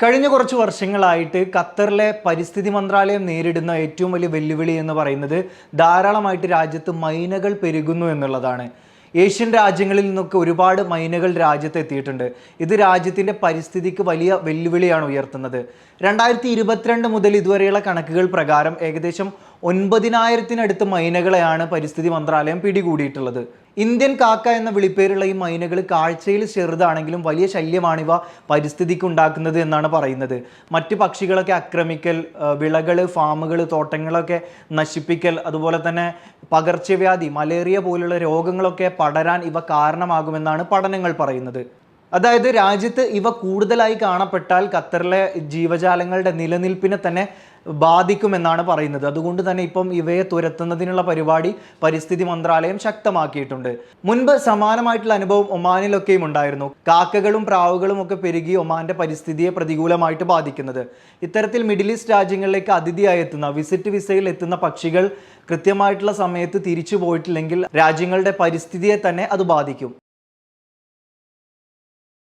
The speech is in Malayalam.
കഴിഞ്ഞ കുറച്ച് വർഷങ്ങളായിട്ട് ഖത്തറിലെ പരിസ്ഥിതി മന്ത്രാലയം നേരിടുന്ന ഏറ്റവും വലിയ വെല്ലുവിളി എന്ന് പറയുന്നത് ധാരാളമായിട്ട് രാജ്യത്ത് മൈനകൾ പെരുകുന്നു എന്നുള്ളതാണ്. ഏഷ്യൻ രാജ്യങ്ങളിൽ നിന്നൊക്കെ ഒരുപാട് മൈനകൾ രാജ്യത്ത് എത്തിയിട്ടുണ്ട്. ഇത് രാജ്യത്തിന്റെ പരിസ്ഥിതിക്ക് വലിയ വെല്ലുവിളിയാണ് ഉയർത്തുന്നത്. രണ്ടായിരത്തി ഇരുപത്തിരണ്ട് മുതൽ ഇതുവരെയുള്ള കണക്കുകൾ പ്രകാരം ഏകദേശം ഒൻപതിനായിരത്തിനടുത്ത് മൈനകളെയാണ് പരിസ്ഥിതി മന്ത്രാലയം പിടികൂടിയിട്ടുള്ളത്. ഇന്ത്യൻ കാക്ക എന്ന വിളിപ്പേരുള്ള ഈ മൈനകൾ കാഴ്ചയിൽ ചെറുതാണെങ്കിലും വലിയ ശല്യമാണിവ പരിസ്ഥിതിക്ക് ഉണ്ടാക്കുന്നത് എന്നാണ് പറയുന്നത്. മറ്റ് പക്ഷികളൊക്കെ ആക്രമിക്കൽ വിളകൾ ഫാമുകൾ തോട്ടങ്ങളൊക്കെ നശിപ്പിക്കൽ അതുപോലെ തന്നെ പകർച്ചവ്യാധി മലേറിയ പോലുള്ള രോഗങ്ങളൊക്കെ പടരാൻ ഇവ കാരണമാകുമെന്നാണ് പഠനങ്ങൾ പറയുന്നത്. അതായത് രാജ്യത്ത് ഇവ കൂടുതലായി കാണപ്പെട്ടാൽ ഖത്തറിലെ ജീവജാലങ്ങളുടെ നിലനിൽപ്പിനെ തന്നെ ബാധിക്കുമെന്നാണ് പറയുന്നത്. അതുകൊണ്ട് തന്നെ ഇപ്പം ഇവയെ തുരത്തുന്നതിനുള്ള പരിപാടി പരിസ്ഥിതി മന്ത്രാലയം ശക്തമാക്കിയിട്ടുണ്ട്. മുൻപ് സമാനമായിട്ടുള്ള അനുഭവം ഒമാനിലൊക്കെയും ഉണ്ടായിരുന്നു. കാക്കകളും പ്രാവുകളും ഒക്കെ പെരുകി ഒമാന്റെ പരിസ്ഥിതിയെ പ്രതികൂലമായിട്ട് ബാധിക്കുന്നത്. ഇത്തരത്തിൽ മിഡിൽ ഈസ്റ്റ് രാജ്യങ്ങളിലേക്ക് അതിഥിയായി എത്തുന്ന വിസിറ്റ് വിസയിൽ എത്തുന്ന പക്ഷികൾ കൃത്യമായിട്ടുള്ള സമയത്ത് തിരിച്ചു പോയിട്ടില്ലെങ്കിൽ രാജ്യങ്ങളുടെ പരിസ്ഥിതിയെ തന്നെ അത് ബാധിക്കും.